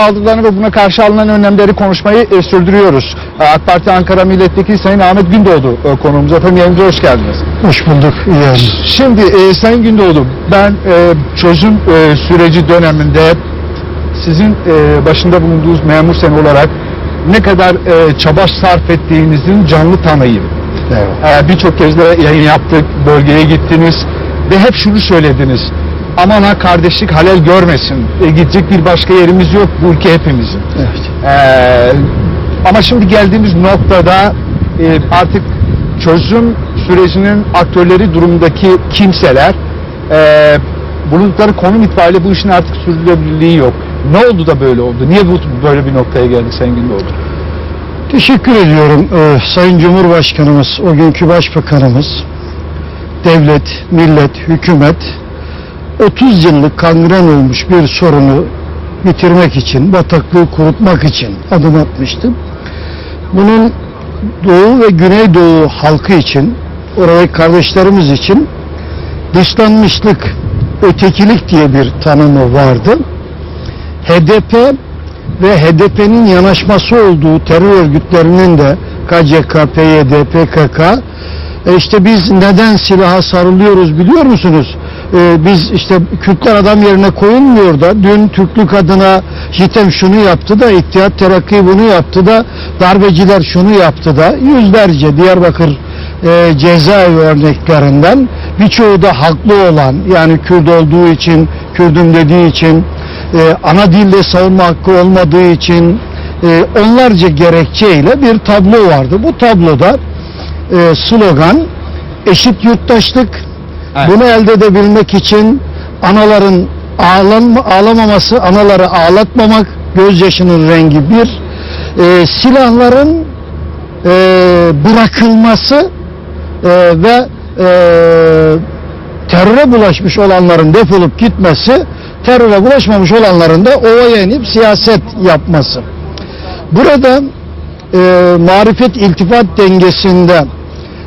saldırılarını ve buna karşı alınan önlemleri konuşmayı e, sürdürüyoruz. E, AK Parti Ankara Milletvekili Sayın Ahmet Gündoğdu e, konuğumuz. Efendim yayınımıza hoş geldiniz. Hoş bulduk. İyi yayınlar. Şimdi e, Sayın Gündoğdu ben e, çözüm e, süreci döneminde sizin e, başında bulunduğunuz memur sen olarak ne kadar e, çaba sarf ettiğinizin canlı tanıyım. Eyvallah. Ee, Birçok kez de yayın yaptık, bölgeye gittiniz ve hep şunu söylediniz. Aman ha kardeşlik halel görmesin. E, gidecek bir başka yerimiz yok. Bu ülke hepimizin. Evet. Ee, ama şimdi geldiğimiz noktada e, artık çözüm sürecinin aktörleri durumundaki kimseler e, bulundukları konum itibariyle bu işin artık sürdürülebilirliği yok. Ne oldu da böyle oldu? Niye bu böyle bir noktaya geldik Sayın Gündoğdu? Teşekkür ediyorum Ee, Sayın Cumhurbaşkanımız, o günkü Başbakanımız, devlet, millet, hükümet 30 yıllık kangren olmuş bir sorunu bitirmek için, bataklığı kurutmak için adım atmıştı. Bunun Doğu ve Güneydoğu halkı için, oradaki kardeşlerimiz için dışlanmışlık, ötekilik diye bir tanımı vardı. HDP ve HDP'nin yanaşması olduğu terör örgütlerinin de KCK, PYD, PKK e işte biz neden silaha sarılıyoruz biliyor musunuz? E, biz işte Kürtler adam yerine koyulmuyor da dün Türklük adına JITEM şunu yaptı da İttihat Terakki bunu yaptı da darbeciler şunu yaptı da yüzlerce Diyarbakır e, cezaevi örneklerinden birçoğu da haklı olan yani Kürt olduğu için Kürdüm dediği için e, ana dilde savunma hakkı olmadığı için e, onlarca gerekçeyle bir tablo vardı. Bu tabloda e, slogan eşit yurttaşlık Evet. bunu elde edebilmek için anaların ağlanma, ağlamaması, anaları ağlatmamak, gözyaşının rengi bir, e, silahların e, bırakılması e, ve e, teröre bulaşmış olanların defolup gitmesi, teröre bulaşmamış olanların da ovaya inip siyaset yapması. Burada e, marifet iltifat dengesinde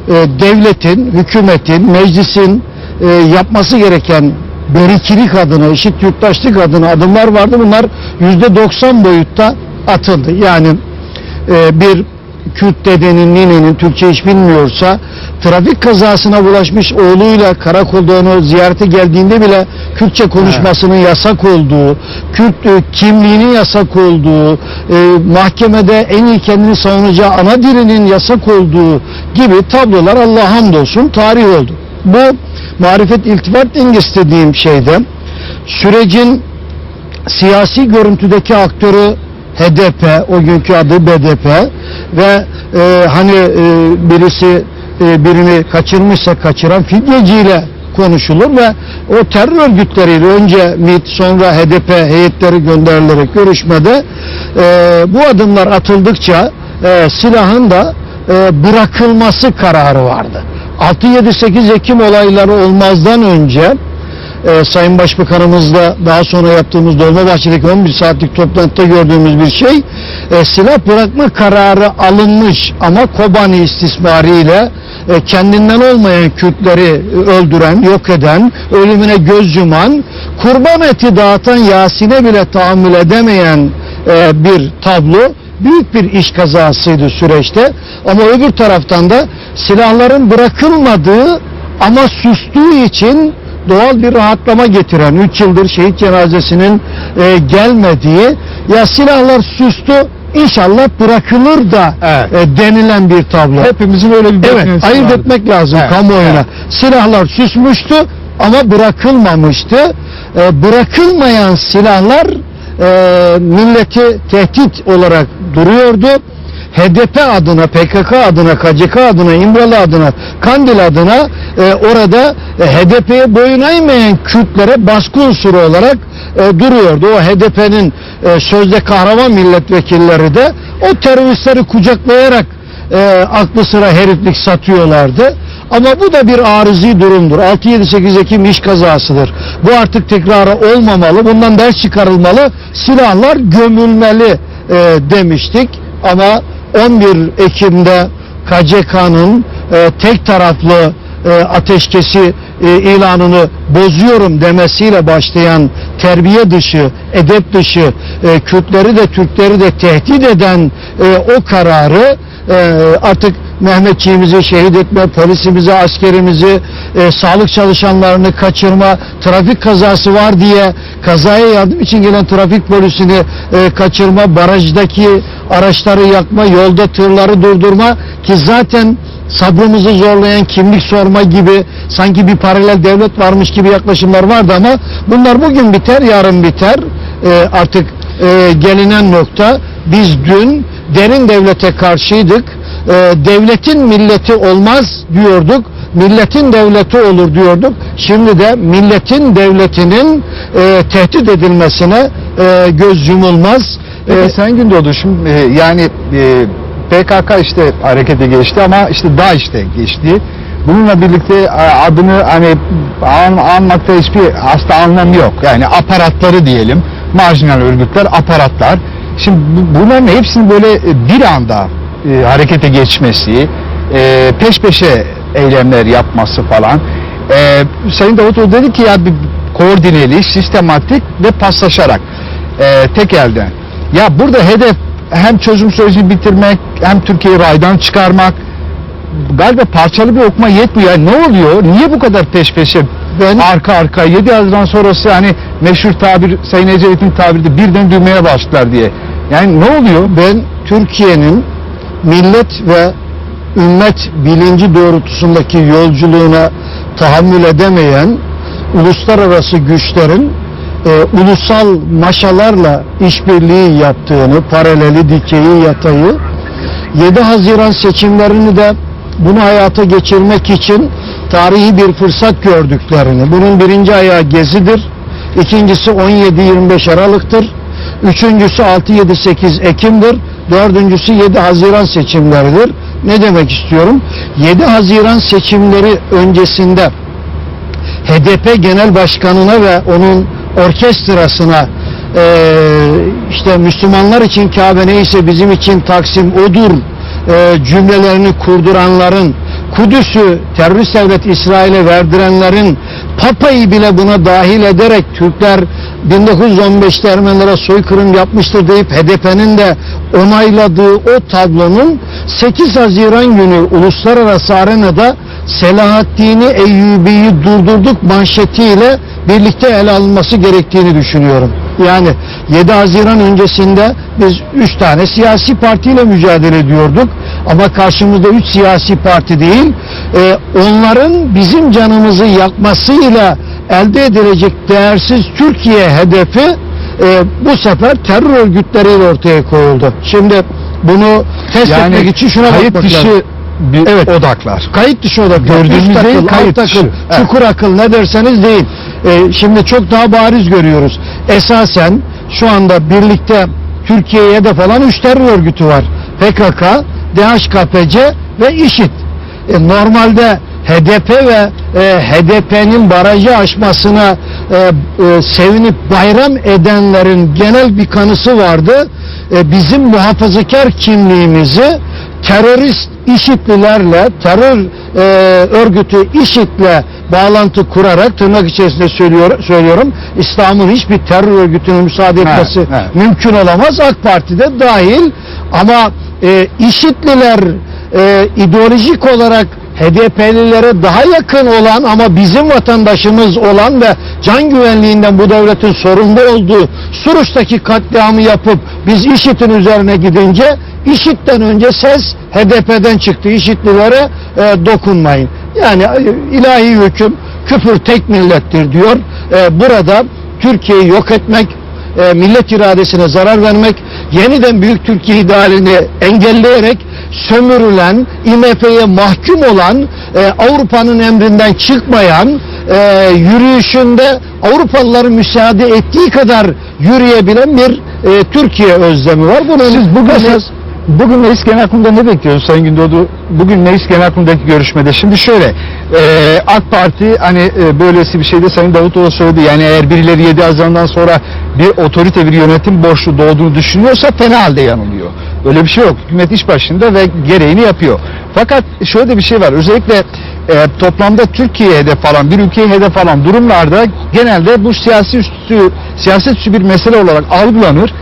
e, devletin, hükümetin, meclisin e, yapması gereken berikilik adına, eşit yurttaşlık adına adımlar vardı. Bunlar yüzde 90 boyutta atıldı. Yani e, bir Kürt dedenin, ninenin Türkçe hiç bilmiyorsa trafik kazasına bulaşmış oğluyla karakolda onu ziyarete geldiğinde bile Kürtçe konuşmasının yasak olduğu, Kürt e, kimliğinin yasak olduğu, e, mahkemede en iyi kendini savunacağı ana dilinin yasak olduğu gibi tablolar Allah'a hamdolsun tarih oldu. Bu marifet iltifat dengesi dediğim şeyde sürecin siyasi görüntüdeki aktörü HDP, o günkü adı BDP ve e, hani e, birisi e, birini kaçırmışsa kaçıran fidyeciyle konuşulur ve o terör örgütleriyle önce MİT sonra HDP heyetleri gönderilerek görüşmede e, bu adımlar atıldıkça e, silahın da e, bırakılması kararı vardı. 6-7-8 Ekim olayları olmazdan önce e, Sayın Başbakanımızla daha sonra yaptığımız Dolmabahçe'deki 11 saatlik toplantıda gördüğümüz bir şey e, silah bırakma kararı alınmış ama Kobani istismariyle e, kendinden olmayan Kürtleri öldüren, yok eden, ölümüne göz yuman, kurban eti dağıtan Yasin'e bile tahammül edemeyen e, bir tablo büyük bir iş kazasıydı süreçte ama öbür taraftan da silahların bırakılmadığı ama sustuğu için doğal bir rahatlama getiren 3 yıldır şehit cenazesinin e, gelmediği ya silahlar sustu inşallah bırakılır da Evet. e, denilen bir tablo. Hepimizin öyle bir Evet, ayırt vardı. etmek lazım Evet, kamuoyuna. evet. Silahlar susmuştu ama bırakılmamıştı. E, bırakılmayan silahlar e, milleti tehdit olarak duruyordu. HDP adına, PKK adına, KCK adına, İmralı adına, Kandil adına e, orada e, HDP'ye boyun eğmeyen Kürtlere baskı unsuru olarak e, duruyordu. O HDP'nin e, sözde kahraman milletvekilleri de o teröristleri kucaklayarak e, aklı sıra heriflik satıyorlardı. Ama bu da bir arızi durumdur. 6-7-8 Ekim iş kazasıdır. Bu artık tekrarı olmamalı. Bundan ders çıkarılmalı. Silahlar gömülmeli e, demiştik. Ama 11 Ekim'de KCK'nın e, tek taraflı e, ateşkesi e, ilanını bozuyorum demesiyle başlayan terbiye dışı, edep dışı, e, Kürtleri de Türkleri de tehdit eden e, o kararı e, artık Mehmetçiğimizi şehit etme, polisimizi, askerimizi, e, sağlık çalışanlarını kaçırma, trafik kazası var diye kazaya yardım için gelen trafik polisini e, kaçırma, barajdaki araçları yakma, yolda tırları durdurma ki zaten sabrımızı zorlayan kimlik sorma gibi sanki bir paralel devlet varmış gibi yaklaşımlar vardı ama bunlar bugün biter, yarın biter. E, artık e, gelinen nokta biz dün derin devlete karşıydık. E, devletin milleti olmaz diyorduk. Milletin devleti olur diyorduk. Şimdi de milletin devletinin e, tehdit edilmesine e, göz yumulmaz. Peki Sayın Gündoğdu şimdi e, yani e, PKK işte harekete geçti ama işte DAEŞ de geçti. Bununla birlikte e, adını hani an, anmakta hiçbir hasta anlamı yok. Yani aparatları diyelim, marjinal örgütler, aparatlar. Şimdi bu- bunların hepsinin böyle e, bir anda e, harekete geçmesi, e, peş peşe eylemler yapması falan. E, Sayın Davutoğlu dedi ki ya bir koordineli, sistematik ve paslaşarak e, tek elden. Ya burada hedef hem çözüm sürecini bitirmek hem Türkiye'yi raydan çıkarmak. Galiba parçalı bir okuma yetmiyor. Yani ne oluyor? Niye bu kadar peş peşe Ben- arka arka 7 Haziran sonrası hani meşhur tabir Sayın Ecevit'in tabiri birden düğmeye başlar diye. Yani ne oluyor? ben Türkiye'nin millet ve ümmet bilinci doğrultusundaki yolculuğuna tahammül edemeyen uluslararası güçlerin e, ulusal maşalarla işbirliği yaptığını, paraleli, dikeyi, yatayı 7 Haziran seçimlerini de bunu hayata geçirmek için tarihi bir fırsat gördüklerini, bunun birinci ayağı gezidir, ikincisi 17-25 Aralık'tır, üçüncüsü 6-7-8 Ekim'dir, dördüncüsü 7 Haziran seçimleridir. Ne demek istiyorum? 7 Haziran seçimleri öncesinde HDP Genel Başkanı'na ve onun orkestrasına eee, işte Müslümanlar için Kabe neyse bizim için Taksim odur eee, cümlelerini kurduranların Kudüs'ü terörist devlet İsrail'e verdirenlerin Papa'yı bile buna dahil ederek Türkler 1915'te Ermenilere soykırım yapmıştır deyip HDP'nin de onayladığı o tablonun 8 Haziran günü uluslararası arenada Selahaddin'i Eyyubi'yi durdurduk manşetiyle birlikte ele alınması gerektiğini düşünüyorum. Yani 7 Haziran öncesinde biz 3 tane siyasi partiyle mücadele ediyorduk. Ama karşımızda 3 siyasi parti değil, e, onların bizim canımızı yakmasıyla elde edilecek değersiz Türkiye hedefi e, bu sefer terör örgütleriyle ortaya koyuldu. Şimdi bunu test etmek için şuna kayıt bakmak dışı lazım. bir Evet. odaklar. Kayıt dışı odaklar, Gördüğümüz üst değil, akıl, kayıt alt dışı. akıl, Evet. çukur akıl ne derseniz deyin. Ee, şimdi çok daha bariz görüyoruz. Esasen şu anda birlikte Türkiye'ye de falan üç terör örgütü var. PKK, DHKPC ve IŞİD. E, normalde HDP ve e, HDP'nin barajı aşmasına e, e, sevinip bayram edenlerin genel bir kanısı vardı. E, bizim muhafazakar kimliğimizi terörist IŞİD'lilerle, terör e, örgütü IŞİD'le bağlantı kurarak tırnak içerisinde söylüyor, söylüyorum İslam'ın hiçbir terör örgütüne müsaade Evet, etmesi evet. mümkün olamaz. AK Parti'de dahil ama e, IŞİD'liler e, ideolojik olarak HDP'lilere daha yakın olan ama bizim vatandaşımız olan ve can güvenliğinden bu devletin sorumlu olduğu Suruç'taki katliamı yapıp biz IŞİD'in üzerine gidince IŞİD'den önce ses HDP'den çıktı. IŞİD'lilere e, dokunmayın. Yani e, ilahi hüküm küfür tek millettir diyor. E, burada Türkiye'yi yok etmek, e, millet iradesine zarar vermek, yeniden büyük Türkiye idealini engelleyerek sömürülen, IMF'ye mahkum olan, e, Avrupa'nın emrinden çıkmayan, e, yürüyüşünde Avrupalıların müsaade ettiği kadar yürüyebilen bir e, Türkiye özlemi var. Bunun Siz bugün esas- Bugün Meclis Genel Kurulu'nda ne bekliyoruz Sayın Gündoğdu? Bugün Meclis Genel Kurulu'ndaki görüşmede. Şimdi şöyle, e, AK Parti hani e, böylesi bir şeyde Sayın Davutoğlu söyledi. Yani eğer birileri 7 Haziran'dan sonra bir otorite bir yönetim boşluğu doğduğunu düşünüyorsa fena halde yanılıyor. Böyle bir şey yok. Hükümet iş başında ve gereğini yapıyor. Fakat şöyle de bir şey var. Özellikle e, toplamda Türkiye'ye hedef alan, bir ülkeye hedef alan durumlarda genelde bu siyasi üstü, siyaset üstü bir mesele olarak algılanır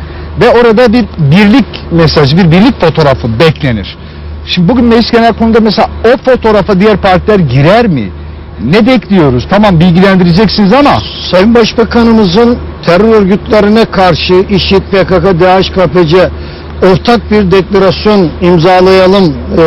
ve orada bir birlik mesajı, bir birlik fotoğrafı beklenir. Şimdi bugün Meclis Genel Kurulu'nda mesela o fotoğrafa diğer partiler girer mi? Ne bekliyoruz? Tamam bilgilendireceksiniz ama Sayın Başbakanımızın terör örgütlerine karşı İŞİD, PKK, DAEŞ, KPC ortak bir deklarasyon imzalayalım e,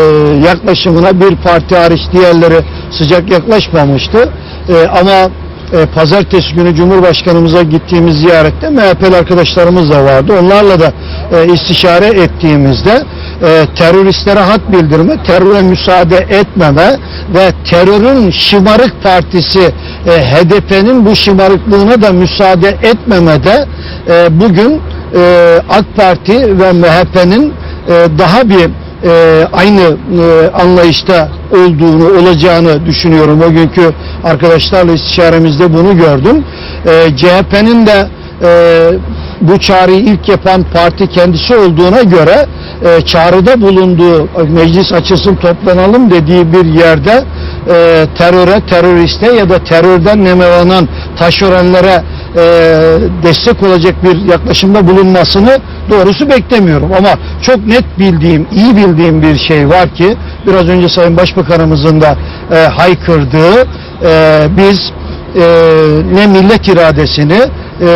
yaklaşımına bir parti hariç diğerleri sıcak yaklaşmamıştı. E, ama e, pazartesi günü Cumhurbaşkanımıza gittiğimiz ziyarette MHP'li arkadaşlarımız da vardı. Onlarla da e, istişare ettiğimizde e, teröristlere hat bildirme, teröre müsaade etmeme ve terörün şımarık partisi e, HDP'nin bu şımarıklığına da müsaade etmemede e, bugün e, AK Parti ve MHP'nin e, daha bir e, aynı e, anlayışta olduğunu, olacağını düşünüyorum. O günkü arkadaşlarla istişaremizde bunu gördüm. E, CHP'nin de e, bu çağrıyı ilk yapan parti kendisi olduğuna göre e, çağrıda bulunduğu meclis açısın toplanalım dediği bir yerde e, teröre, teröriste ya da terörden nemalanan taşeronlara e, destek olacak bir yaklaşımda bulunmasını doğrusu beklemiyorum. Ama çok net bildiğim, iyi bildiğim bir şey var ki biraz önce Sayın Başbakanımızın da e, haykırdığı e, biz e, ne millet iradesini e,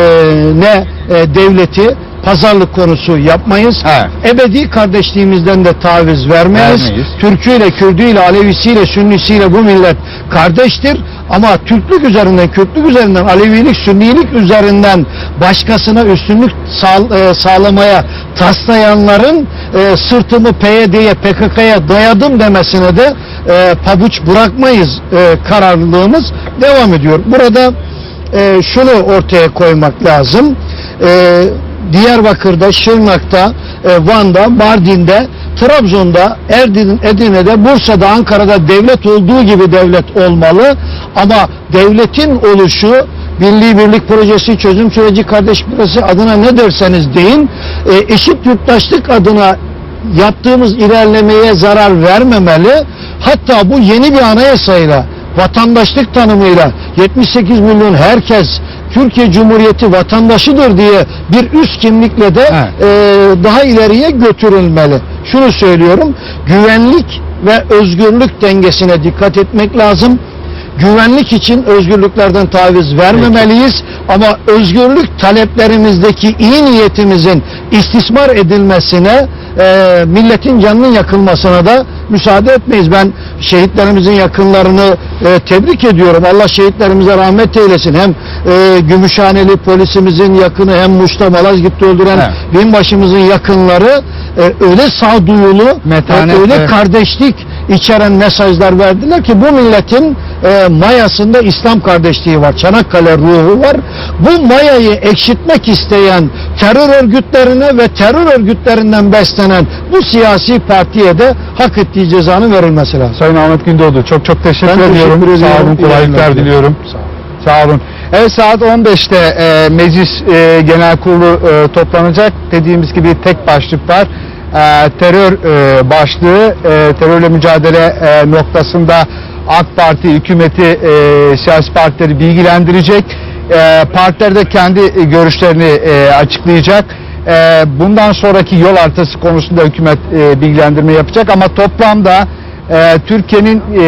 ne e, devleti pazarlık konusu yapmayız. He. Ebedi kardeşliğimizden de taviz vermeyiz. Vermeyiz. Türküyle, Kürdüyle, Alevisiyle, Sünnisiyle bu millet kardeştir. Ama Türklük üzerinden, Kürtlük üzerinden, Alevilik, Sünnilik üzerinden başkasına üstünlük e, sağlamaya taslayanların e, sırtımı PYD'ye, PKK'ya dayadım demesine de e, pabuç bırakmayız kararlılığımız devam ediyor. Burada şunu ortaya koymak lazım. Diyarbakır'da, Şırnak'ta, Van'da, Mardin'de, Trabzon'da, Erdin, Edirne'de, Bursa'da, Ankara'da devlet olduğu gibi devlet olmalı. Ama devletin oluşu, Milli Birlik Projesi, çözüm süreci, kardeş projesi adına ne derseniz deyin, e, eşit yurttaşlık adına yaptığımız ilerlemeye zarar vermemeli. Hatta bu yeni bir anayasayla, vatandaşlık tanımıyla 78 milyon herkes Türkiye Cumhuriyeti vatandaşıdır diye bir üst kimlikle de Evet. e, daha ileriye götürülmeli. Şunu söylüyorum, güvenlik ve özgürlük dengesine dikkat etmek lazım. Güvenlik için özgürlüklerden taviz vermemeliyiz ama özgürlük taleplerimizdeki iyi niyetimizin istismar edilmesine, e, milletin canının yakılmasına da müsaade etmeyiz. Ben şehitlerimizin yakınlarını e, tebrik ediyorum. Allah şehitlerimize rahmet eylesin. Hem e, Gümüşhaneli polisimizin yakını hem Muş'ta Malazgirt'te öldüren Evet. binbaşımızın yakınları e, öyle sağduyulu, Metanet, ve öyle evet. kardeşlik içeren mesajlar verdiler ki bu milletin e, mayasında İslam kardeşliği var. Çanakkale ruhu var. Bu mayayı ekşitmek isteyen terör örgütlerine ve terör örgütlerinden beslenen bu siyasi partiye de hak ettiği cezanın verilmesi lazım. Sayın Ahmet Gündoğdu çok çok teşekkür Ben teşekkür ediyorum. ediyorum. Sağ olun, kolaylıklar diliyorum. Sağ olun. Evet saat 15'te e, meclis e, genel kurulu e, toplanacak. Dediğimiz gibi tek başlık var. E, terör e, başlığı, e, terörle mücadele e, noktasında AK Parti hükümeti e, siyasi partileri bilgilendirecek. E, partiler de kendi e, görüşlerini e, açıklayacak. E, bundan sonraki yol haritası konusunda hükümet e, bilgilendirme yapacak ama toplamda e, Türkiye'nin e,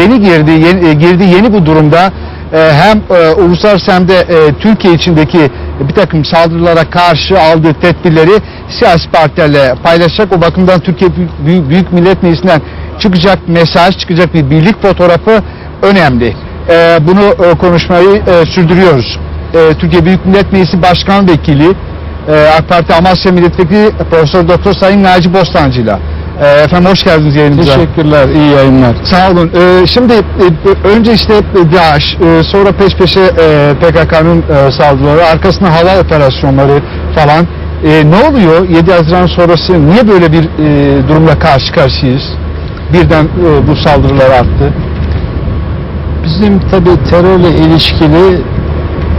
yeni girdiği yeni, e, girdiği yeni bu durumda e, hem e, uluslararası hem de e, Türkiye içindeki bir takım saldırılara karşı aldığı tedbirleri siyasi partilerle paylaşacak. O bakımdan Türkiye Büyük, Millet Meclisi'nden çıkacak mesaj, çıkacak bir birlik fotoğrafı önemli. E, bunu e, konuşmayı e, sürdürüyoruz. E, Türkiye Büyük Millet Meclisi Başkan Vekili e, AK Parti Amasya Milletvekili Profesör Doktor Sayın Naci Bostancı'yla. E, efendim hoş geldiniz yayınımıza. Teşekkürler, iyi yayınlar. Sağ olun. Ee, şimdi e, önce işte DAEŞ, e, sonra peş peşe e, PKK'nın e, saldırıları, arkasında hava operasyonları falan. E, ne oluyor 7 Haziran sonrası? Niye böyle bir e, durumla karşı karşıyayız? Birden e, bu saldırılar arttı. Bizim tabi terörle ilişkili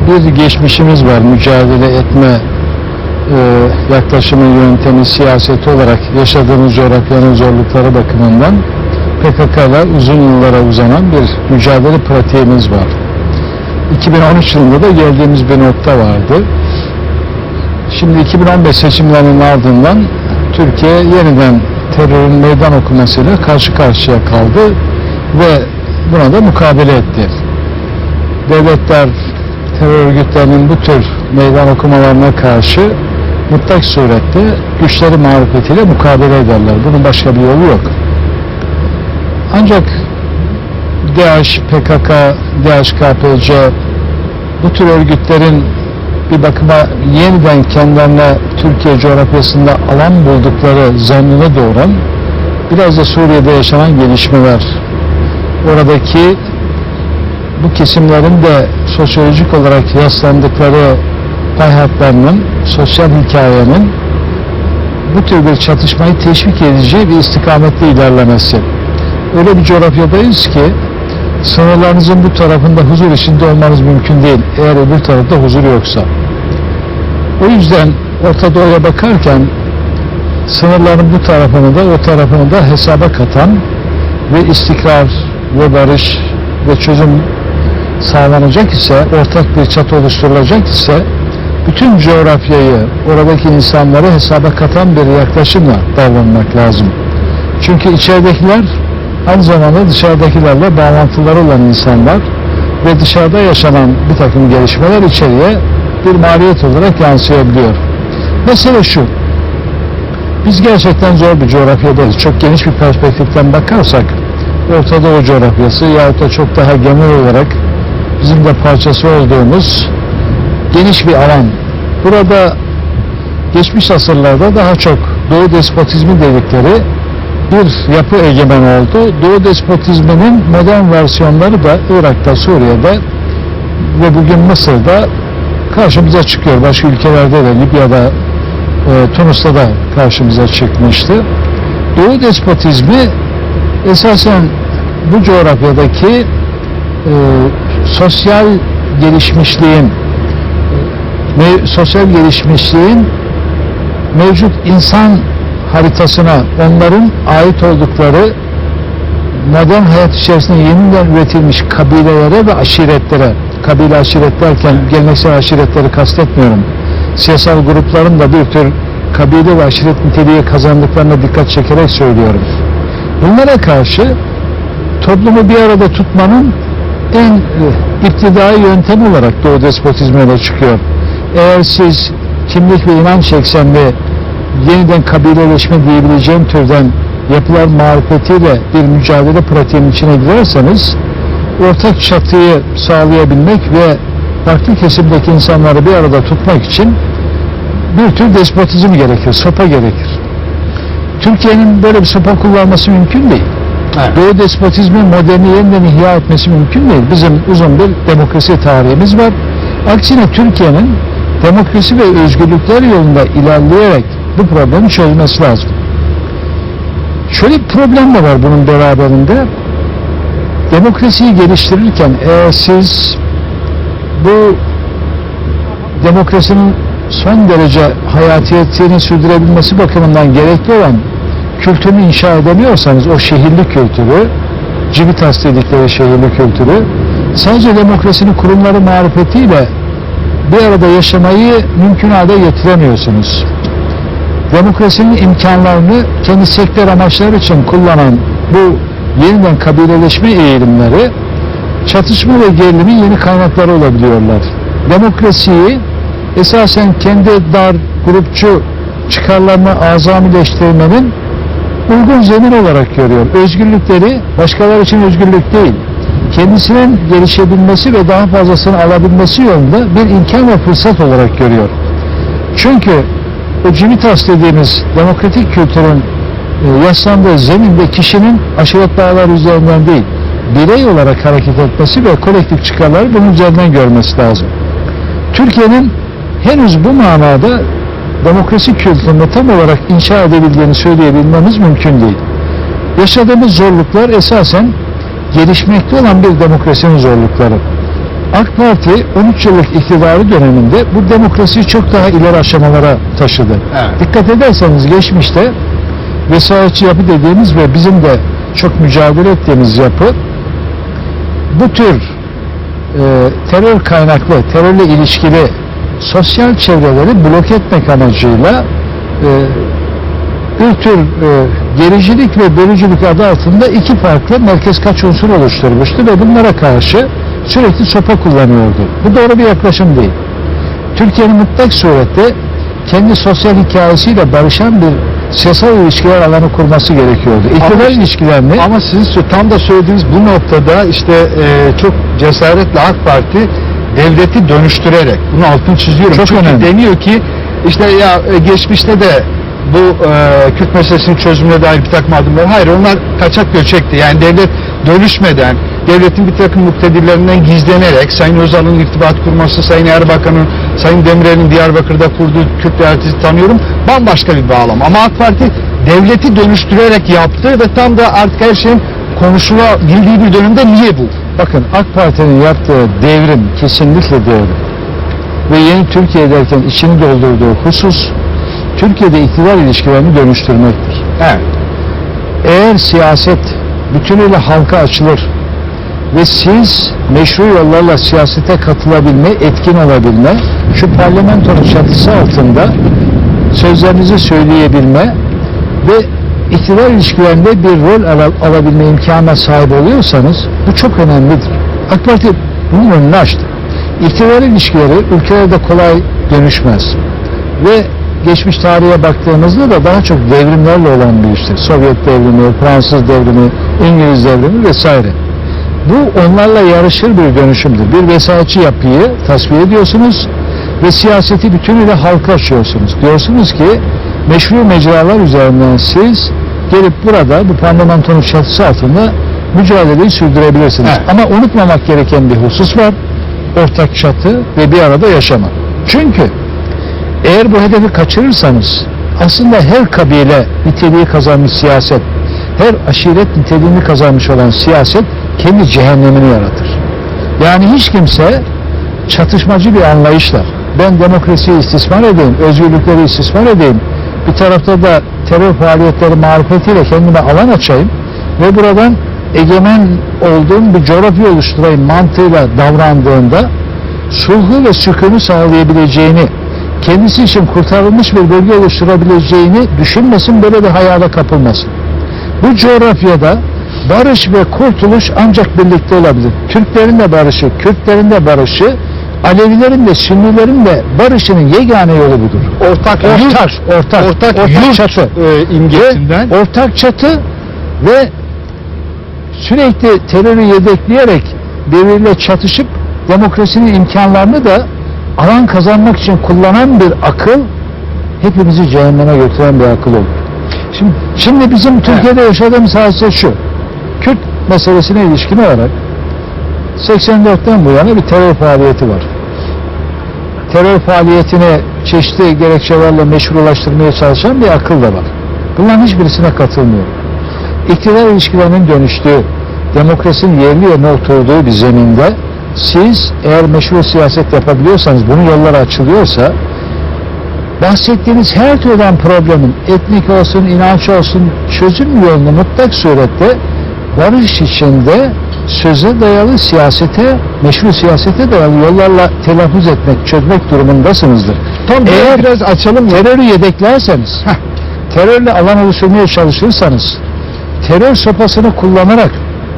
bir geçmişimiz var. Mücadele etme e, yaklaşımı, yöntemi, siyaseti olarak yaşadığımız coğrafyanın zorlukları bakımından. PKK'la uzun yıllara uzanan bir mücadele pratiğimiz var. 2013 yılında da geldiğimiz bir nokta vardı. Şimdi 2015 seçimlerinin ardından Türkiye yeniden terörün meydan okumasıyla karşı karşıya kaldı ve buna da mukabele etti. Devletler terör örgütlerinin bu tür meydan okumalarına karşı mutlak surette güçleri marifetiyle mukabele ederler. Bunun başka bir yolu yok. Ancak DAEŞ, PKK, DHKPC bu tür örgütlerin bir bakıma yeniden kendilerine Türkiye coğrafyasında alan buldukları zannına doğuran biraz da Suriye'de yaşanan gelişmeler. Oradaki bu kesimlerin de sosyolojik olarak yaslandıkları pay hatlarının, sosyal hikayenin bu tür bir çatışmayı teşvik edici bir istikamette ilerlemesi. Öyle bir coğrafyadayız ki sınırlarınızın bu tarafında huzur içinde olmanız mümkün değil eğer öbür tarafta huzur yoksa. O yüzden Orta Doğu'ya bakarken sınırların bu tarafını da o tarafını da hesaba katan ve istikrar ve barış ve çözüm sağlanacak ise, ortak bir çatı oluşturulacak ise bütün coğrafyayı, oradaki insanları hesaba katan bir yaklaşımla davranmak lazım. Çünkü içeridekiler aynı zamanda dışarıdakilerle bağlantıları olan insanlar ve dışarıda yaşanan bir takım gelişmeler içeriye bir maliyet olarak yansıyabiliyor. Mesele şu, biz gerçekten zor bir coğrafyadayız. Çok geniş bir perspektiften bakarsak, Orta Doğu coğrafyası yahut da çok daha genel olarak bizim de parçası olduğumuz geniş bir alan. Burada geçmiş asırlarda daha çok Doğu despotizmi dedikleri bir yapı egemen oldu. Doğu despotizminin modern versiyonları da Irak'ta, Suriye'de ve bugün Mısır'da karşımıza çıkıyor. Başka ülkelerde de Libya'da, e, Tunus'ta da karşımıza çıkmıştı. Doğu despotizmi esasen bu coğrafyadaki e, sosyal gelişmişliğin mev- sosyal gelişmişliğin mevcut insan haritasına onların ait oldukları modern hayat içerisinde yeniden üretilmiş kabilelere ve aşiretlere kabile aşiret derken geleneksel aşiretleri kastetmiyorum. Siyasal grupların da bir tür kabile ve aşiret niteliği kazandıklarına dikkat çekerek söylüyorum. Bunlara karşı toplumu bir arada tutmanın en e, iptidai yöntem olarak Doğu despotizmi öne çıkıyor. Eğer siz kimlik ve inanç eksenli yeniden kabileleşme diyebileceğim türden yapılar marifetiyle bir mücadele pratiğinin içine girerseniz ortak çatıyı sağlayabilmek ve farklı kesimdeki insanları bir arada tutmak için bir tür despotizm gerekir, sopa gerekir. Türkiye'nin böyle bir sopa kullanması mümkün değil. Doğu despotizmin moderni yeniden ihya etmesi mümkün değil. Bizim uzun bir demokrasi tarihimiz var. Aksine Türkiye'nin demokrasi ve özgürlükler yolunda ilerleyerek bu problemi çözmesi lazım. Şöyle bir problem de var bunun beraberinde. Demokrasiyi geliştirirken eğer siz bu demokrasinin son derece hayatiyetini sürdürebilmesi bakımından gerekli olan kültürünü inşa edemiyorsanız o şehirli kültürü, Civitas dedikleri şehirli kültürü sadece demokrasinin kurumları marifetiyle bir arada yaşamayı mümkün hale getiremiyorsunuz. Demokrasinin imkanlarını kendi sektör amaçları için kullanan bu yeniden kabileleşme eğilimleri çatışma ve gerilimin yeni kaynakları olabiliyorlar. Demokrasiyi esasen kendi dar, grupçu çıkarlarını azamileştirmenin uygun zemin olarak görüyor. Özgürlükleri başkaları için özgürlük değil, kendisinin gelişebilmesi ve daha fazlasını alabilmesi yolunda bir imkan ve fırsat olarak görüyor. Çünkü o Civitas dediğimiz demokratik kültürün yaslandığı zeminde kişinin aşiret bağlar üzerinden değil, birey olarak hareket etmesi ve kolektif çıkarları bunun üzerinden görmesi lazım. Türkiye'nin henüz bu manada demokrasi kültürünü tam olarak inşa edebildiğini söyleyebilmemiz mümkün değil. Yaşadığımız zorluklar esasen gelişmekte olan bir demokrasinin zorlukları. AK Parti 13 yıllık iktidarı döneminde bu demokrasiyi çok daha ileri aşamalara taşıdı. Evet. Dikkat ederseniz geçmişte vesayetçi yapı dediğimiz ve bizim de çok mücadele ettiğimiz yapı bu tür e, terör kaynaklı, terörle ilişkili sosyal çevreleri blok etmek amacıyla e, bir tür e, gericilik ve bölücülük adı altında iki farklı merkez kaç unsur oluşturmuştu ve bunlara karşı sürekli sopa kullanıyordu. Bu doğru bir yaklaşım değil. Türkiye'nin mutlak surette kendi sosyal hikayesiyle barışan bir siyasal ilişkiler alanı kurması gerekiyordu. İktidar ilişkilerini Ama sizin tam da söylediğiniz bu noktada işte e, çok cesaretle AK Parti devleti dönüştürerek bunu altını çiziyorum. Çok Çünkü önemli. deniyor ki işte ya e, geçmişte de bu e, Kürt meselesinin çözümüne dair bir takım adımlar. Hayır onlar kaçak göçekti. Yani devlet dönüşmeden, devletin bir takım muktedirlerinden gizlenerek Sayın Özal'ın irtibat kurması, Sayın Erbakan'ın, Sayın Demirel'in Diyarbakır'da kurduğu Kürt devleti tanıyorum. Bambaşka bir bağlam. Ama AK Parti devleti dönüştürerek yaptı ve tam da artık her şeyin konuşulabildiği bir dönemde niye bu? bakın AK Parti'nin yaptığı devrim kesinlikle doğru. Ve yeni Türkiye derken içini doldurduğu husus Türkiye'de iktidar ilişkilerini dönüştürmektir. Evet. Eğer siyaset bütünüyle halka açılır ve siz meşru yollarla siyasete katılabilme, etkin olabilme, şu parlamentonun çatısı altında sözlerinizi söyleyebilme ve iktidar ilişkilerinde bir rol ala- alabilme imkanına sahip oluyorsanız bu çok önemlidir. AK Parti bunun önünü açtı. İktidar ilişkileri ülkelerde kolay dönüşmez. Ve geçmiş tarihe baktığımızda da daha çok devrimlerle olan bir iştir. Sovyet devrimi, Fransız devrimi, İngiliz devrimi vesaire. Bu onlarla yarışır bir dönüşümdür. Bir vesayetçi yapıyı tasfiye ediyorsunuz ve siyaseti bütünüyle halka açıyorsunuz. Diyorsunuz ki meşru mecralar üzerinden siz gelip burada bu parlamentonun çatısı altında mücadeleyi sürdürebilirsiniz. Evet. Ama unutmamak gereken bir husus var. Ortak çatı ve bir arada yaşama. Çünkü eğer bu hedefi kaçırırsanız aslında her kabile niteliği kazanmış siyaset, her aşiret niteliğini kazanmış olan siyaset kendi cehennemini yaratır. Yani hiç kimse çatışmacı bir anlayışla ben demokrasiyi istismar edeyim, özgürlükleri istismar edeyim, bir tarafta da terör faaliyetleri marifetiyle kendime alan açayım ve buradan egemen olduğum bir coğrafya oluşturayım mantığıyla davrandığında sulhu ve sükunu sağlayabileceğini, kendisi için kurtarılmış bir bölge oluşturabileceğini düşünmesin, böyle bir hayale kapılmasın. Bu coğrafyada barış ve kurtuluş ancak birlikte olabilir. Türklerin de barışı, Kürtlerin de barışı, Alevilerin de Sünnilerin de barışının yegane yolu budur. Ortak Ortak, yurt, ortak, ortak, ortak yurt çatı. e, imgesinden. Ve ortak çatı ve sürekli terörü yedekleyerek birbiriyle çatışıp demokrasinin imkanlarını da alan kazanmak için kullanan bir akıl hepimizi cehenneme götüren bir akıl olur. Şimdi, şimdi bizim Türkiye'de yaşadığımız hadise şu. Kürt meselesine ilişkin olarak 84'ten bu yana bir terör faaliyeti var. Terör faaliyetini çeşitli gerekçelerle meşrulaştırmaya çalışan bir akıl da var. Bunların hiçbirisine katılmıyorum. İktidar ilişkilerinin dönüştüğü, demokrasinin yerli yerine oturduğu bir zeminde siz eğer meşru siyaset yapabiliyorsanız, bunun yolları açılıyorsa bahsettiğiniz her türden problemin etnik olsun, inanç olsun çözüm yolunu mutlak surette barış içinde söze dayalı siyasete, meşru siyasete dayalı yollarla telaffuz etmek, çözmek durumundasınızdır. Tam Eğer biraz açalım terörü yedeklerseniz, Heh. terörle alan oluşturmaya çalışırsanız, terör sopasını kullanarak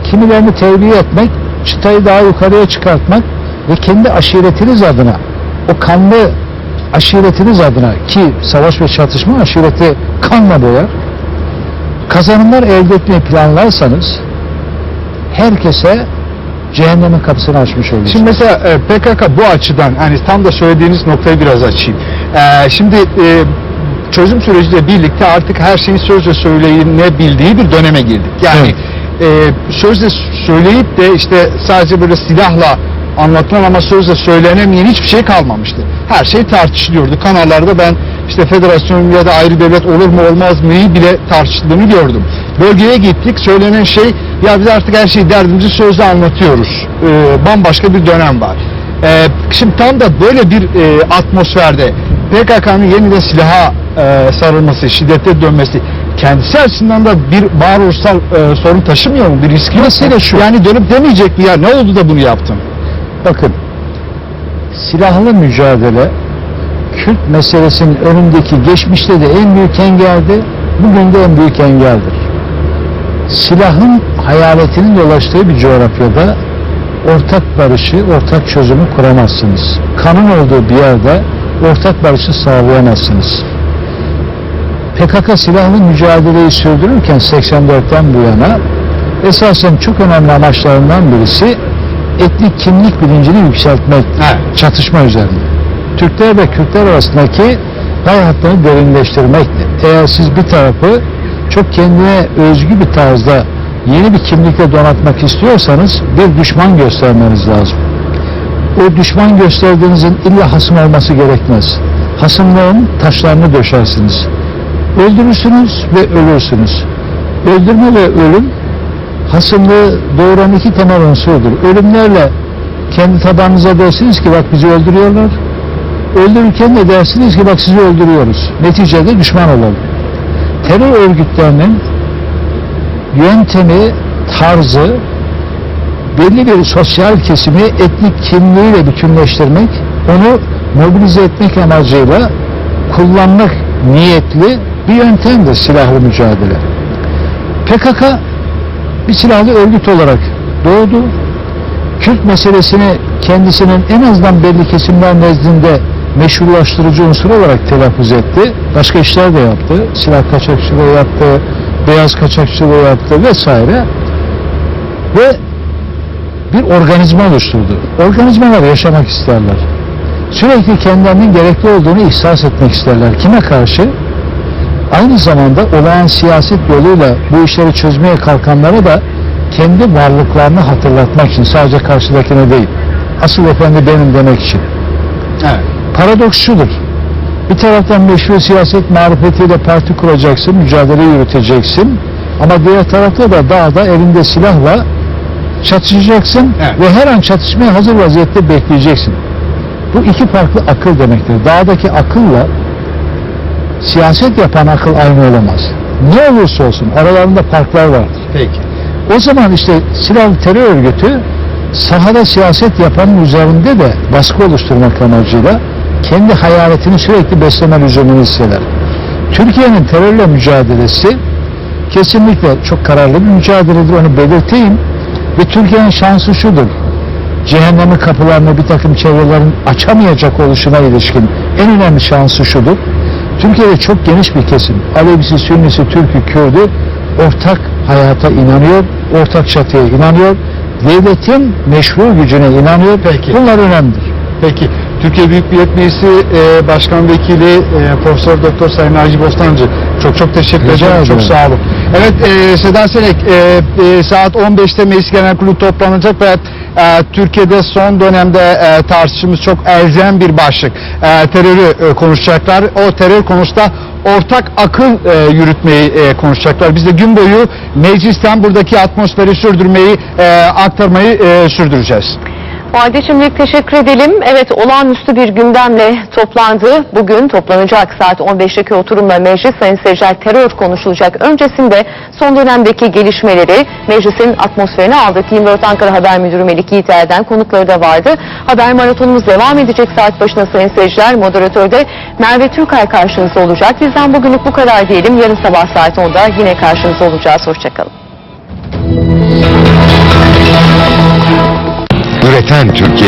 kimilerini terbiye etmek, çıtayı daha yukarıya çıkartmak ve kendi aşiretiniz adına, o kanlı aşiretiniz adına ki savaş ve çatışma aşireti kanla boyar, kazanımlar elde etmeyi planlarsanız herkese cehennemin kapısını açmış olursunuz. Şimdi mesela e, PKK bu açıdan hani tam da söylediğiniz noktayı biraz açayım. E, şimdi e, çözüm süreciyle birlikte artık her şeyin sözle söylenebildiği bir döneme girdik. Yani e, sözle söyleyip de işte sadece böyle silahla anlatılan ama sözle söylenemeyen hiçbir şey kalmamıştı. Her şey tartışılıyordu. Kanallarda ben işte federasyon ya da ayrı devlet olur mu olmaz mı bile tartışıldığını gördüm. Bölgeye gittik söylenen şey ya biz artık her şeyi derdimizi sözle anlatıyoruz. Ee, bambaşka bir dönem var. Ee, şimdi tam da böyle bir e, atmosferde PKK'nın yeniden silaha e, sarılması, şiddete dönmesi kendisi açısından da bir varoluşsal e, sorun taşımıyor mu? Bir riski Mesele şu. Yani dönüp demeyecek mi ya ne oldu da bunu yaptın? Bakın, silahlı mücadele Kürt meselesinin önündeki geçmişte de en büyük engeldi, bugün de en büyük engeldir. Silahın hayaletinin dolaştığı bir coğrafyada ortak barışı, ortak çözümü kuramazsınız. Kanın olduğu bir yerde ortak barışı sağlayamazsınız. PKK silahlı mücadeleyi sürdürürken 84'ten bu yana esasen çok önemli amaçlarından birisi etnik kimlik bilincini yükseltmek, Evet. çatışma üzerine. Türkler ve Kürtler arasındaki pay hattını derinleştirmekti. Eğer siz bir tarafı çok kendine özgü bir tarzda yeni bir kimlikle donatmak istiyorsanız bir düşman göstermeniz lazım. O düşman gösterdiğinizin illa hasım olması gerekmez. Hasımlığın taşlarını döşersiniz. Öldürürsünüz ve ölürsünüz. Öldürme ve ölüm hasımlığı doğuran iki temel unsurdur. Ölümlerle kendi tabanınıza dersiniz ki bak bizi öldürüyorlar. Öldürürken de dersiniz ki bak sizi öldürüyoruz. Neticede düşman olalım. Terör örgütlerinin yöntemi, tarzı belli bir sosyal kesimi etnik kimliğiyle bütünleştirmek, onu mobilize etmek amacıyla kullanmak niyetli bir yöntemdir silahlı mücadele. PKK bir silahlı örgüt olarak doğdu. Kürt meselesini kendisinin en azından belli kesimler nezdinde meşrulaştırıcı unsur olarak telaffuz etti. Başka işler de yaptı. Silah kaçakçılığı yaptı, beyaz kaçakçılığı yaptı vesaire. Ve bir organizma oluşturdu. Organizmalar yaşamak isterler. Sürekli kendilerinin gerekli olduğunu ihsas etmek isterler. Kime karşı? Aynı zamanda olağan siyaset yoluyla bu işleri çözmeye kalkanlara da kendi varlıklarını hatırlatmak için sadece karşıdakine değil. Asıl efendi benim demek için. Evet. Paradoks şudur. Bir taraftan meşru siyaset marifetiyle parti kuracaksın, mücadele yürüteceksin. Ama diğer tarafta da dağda elinde silahla çatışacaksın Evet. ve her an çatışmaya hazır vaziyette bekleyeceksin. Bu iki farklı akıl demektir. Dağdaki akılla siyaset yapan akıl aynı olamaz. Ne olursa olsun aralarında farklar vardır. Peki. O zaman işte silahlı terör örgütü sahada siyaset yapanın üzerinde de baskı oluşturmak amacıyla kendi hayaletini sürekli besleme lüzumunu hisseder. Türkiye'nin terörle mücadelesi kesinlikle çok kararlı bir mücadeledir onu belirteyim ve Türkiye'nin şansı şudur cehennemin kapılarını bir takım çevrelerin açamayacak oluşuna ilişkin en önemli şansı şudur. Türkiye'de çok geniş bir kesim, Alevisi, Sünnisi, Türk'ü, Kürd'ü ortak hayata inanıyor, ortak çatıya inanıyor, devletin meşru gücüne inanıyor. Peki. Bunlar önemlidir. Peki. Türkiye Büyük Millet Meclisi e, Başkan Vekili e, Profesör Doktor Sayın Naci Bostancı çok çok teşekkür ederim. Çok sağ olun. Evet e, Seda Selek e, e, saat 15'te Meclis Genel Kurulu toplanacak ve e, Türkiye'de son dönemde e, tartıştığımız çok elzem bir başlık. E, terörü e, konuşacaklar. O terör konusunda ortak akıl e, yürütmeyi e, konuşacaklar. Biz de gün boyu meclisten buradaki atmosferi sürdürmeyi, e, aktarmayı e, sürdüreceğiz. O halde şimdilik teşekkür edelim. Evet olağanüstü bir gündemle toplandı. Bugün toplanacak saat 15'teki oturumla meclis sayın seyirciler terör konuşulacak. Öncesinde son dönemdeki gelişmeleri meclisin atmosferine aldık. 24 Ankara Haber Müdürü Melik Yiğiter'den konukları da vardı. Haber maratonumuz devam edecek saat başına sayın seyirciler. Moderatörde Merve Türkay karşınızda olacak. Bizden bugünlük bu kadar diyelim. Yarın sabah saat 10'da yine karşınızda olacağız. Hoşçakalın. Üreten Türkiye'nin